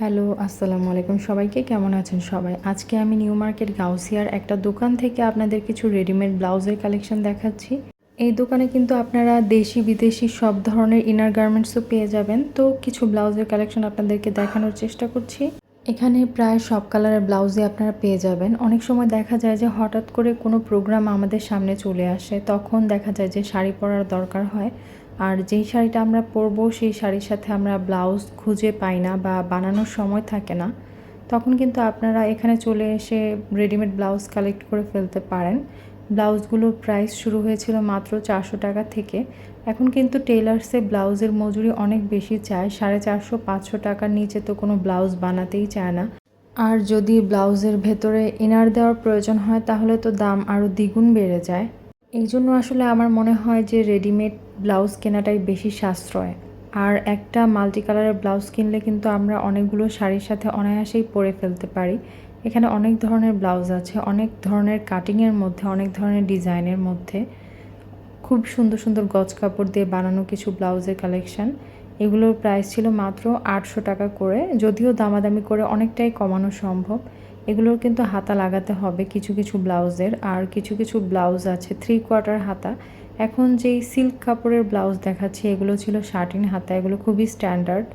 Hello, আসসালামু আলাইকুম সবাইকে, কেমন আছেন সবাই? আজকে আমি নিউ মার্কেট গাউসিয়ার একটা দোকান থেকে আপনাদের কিছু রেডিমেড ব্লাউজের কালেকশন দেখাচ্ছি। এই দোকানে কিন্তু আপনারা দেশি, বিদেশি সব ধরনের ইনার গার্মেন্টসও পেয়ে যাবেন। তো কিছু ব্লাউজের কালেকশন আপনাদেরকে দেখানোর চেষ্টা করছি। এখানে প্রায় সব কালারের ব্লাউজই আপনারা পেয়ে যাবেন। অনেক সময় দেখা যায় যে হঠাৎ করে কোনো প্রোগ্রাম আমাদের সামনে চলে আসে, তখন দেখা যায় যে শাড়ি পরার দরকার হয়। আর যেই শাড়িটা আমরা পরবো, সেই শাড়ির সাথে আমরা ব্লাউজ খুঁজে পাই না বা বানানোর সময় থাকে না। তখন কিন্তু আপনারা এখানে চলে এসে রেডিমেড ব্লাউজ কালেক্ট করে ফেলতে পারেন। ব্লাউজগুলোর প্রাইস শুরু হয়েছিল মাত্র চারশো টাকা থেকে। এখন কিন্তু টেলার্সে ব্লাউজের মজুরি অনেক বেশি চায়। সাড়ে চারশো, পাঁচশো টাকার নিচে তো কোনো ব্লাউজ বানাতেই চায় না। আর যদি ব্লাউজের ভেতরে ইনার দেওয়ার প্রয়োজন হয়, তাহলে তো দাম আরও দ্বিগুণ বেড়ে যায়। এই জন্য আসলে আমার মনে হয় যে রেডিমেড ব্লাউজ কেনাটাই বেশি সাশ্রয়। আর একটা মাল্টি কালারের ব্লাউজ কিনলে কিন্তু আমরা অনেকগুলো শাড়ির সাথে অনায়াসেই পরে ফেলতে পারি। এখানে অনেক ধরনের ব্লাউজ আছে, অনেক ধরনের কাটিংয়ের মধ্যে, অনেক ধরনের ডিজাইনের মধ্যে। খুব সুন্দর সুন্দর গজ কাপড় দিয়ে বানানো কিছু ব্লাউজের কালেকশন এগুলোর প্রাইস ছিল মাত্র আটশো টাকা করে, যদিও দামাদামি করে অনেকটাই কমানো সম্ভব। এগুলোর কিন্তু হাতা লাগাতে হবে কিছু কিছু ব্লাউজের। আর কিছু কিছু ব্লাউজ আছে থ্রি কোয়ার্টার হাতা। এখন যেই সিল্ক কাপড়ের ব্লাউজ দেখাচ্ছি, এগুলো ছিল শার্টিন হাতা, এগুলো খুবই স্ট্যান্ডার্ড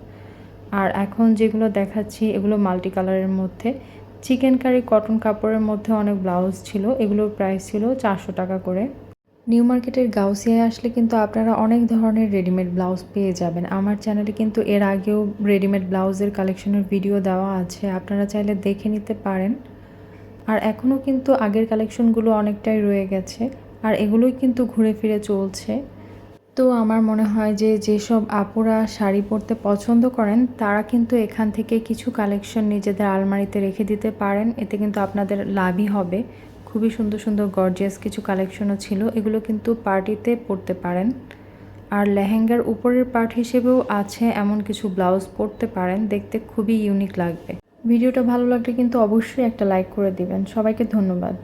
আর এখন যেগুলো দেখাচ্ছি, এগুলো মাল্টি কালারের মধ্যে। চিকেন কারি কটন কাপড়ের মধ্যে অনেক ব্লাউজ ছিল, এগুলোর প্রাইস ছিল চারশো টাকা করে। নিউ মার্কেটের গাউসিয়ায় আসলে কিন্তু আপনারা অনেক ধরনের রেডিমেড ব্লাউজ পেয়ে যাবেন। আমার চ্যানেলে কিন্তু এর আগেও রেডিমেড ব্লাউজের কালেকশনের ভিডিও দেওয়া আছে, আপনারা চাইলে দেখে নিতে পারেন। আর এখনও কিন্তু আগের কালেকশনগুলো অনেকটাই রয়ে গেছে, আর এগুলোই কিন্তু ঘুরে ফিরে চলছে। তো আমার মনে হয় যে যেসব আপুরা শাড়ি পরতে পছন্দ করেন, তারা কিন্তু এখান থেকে কিছু কালেকশন নিজেদের আলমারিতে রেখে দিতে পারেন, এতে কিন্তু আপনাদের লাভই হবে। খুবই সুন্দর সুন্দর গর্জিয়াস কিছু কালেকশনও ছিল। এগুলো কিন্তু পার্টিতে পরতে পারেন। আর লেহেঙ্গার উপরের পার্ট হিসেবেও আছে এমন কিছু ব্লাউজ পরতে পারেন। দেখতে খুবই ইউনিক লাগবে। ভিডিওটা ভালো লাগলে কিন্তু অবশ্যই একটা লাইক করে দিবেন। সবাইকে ধন্যবাদ।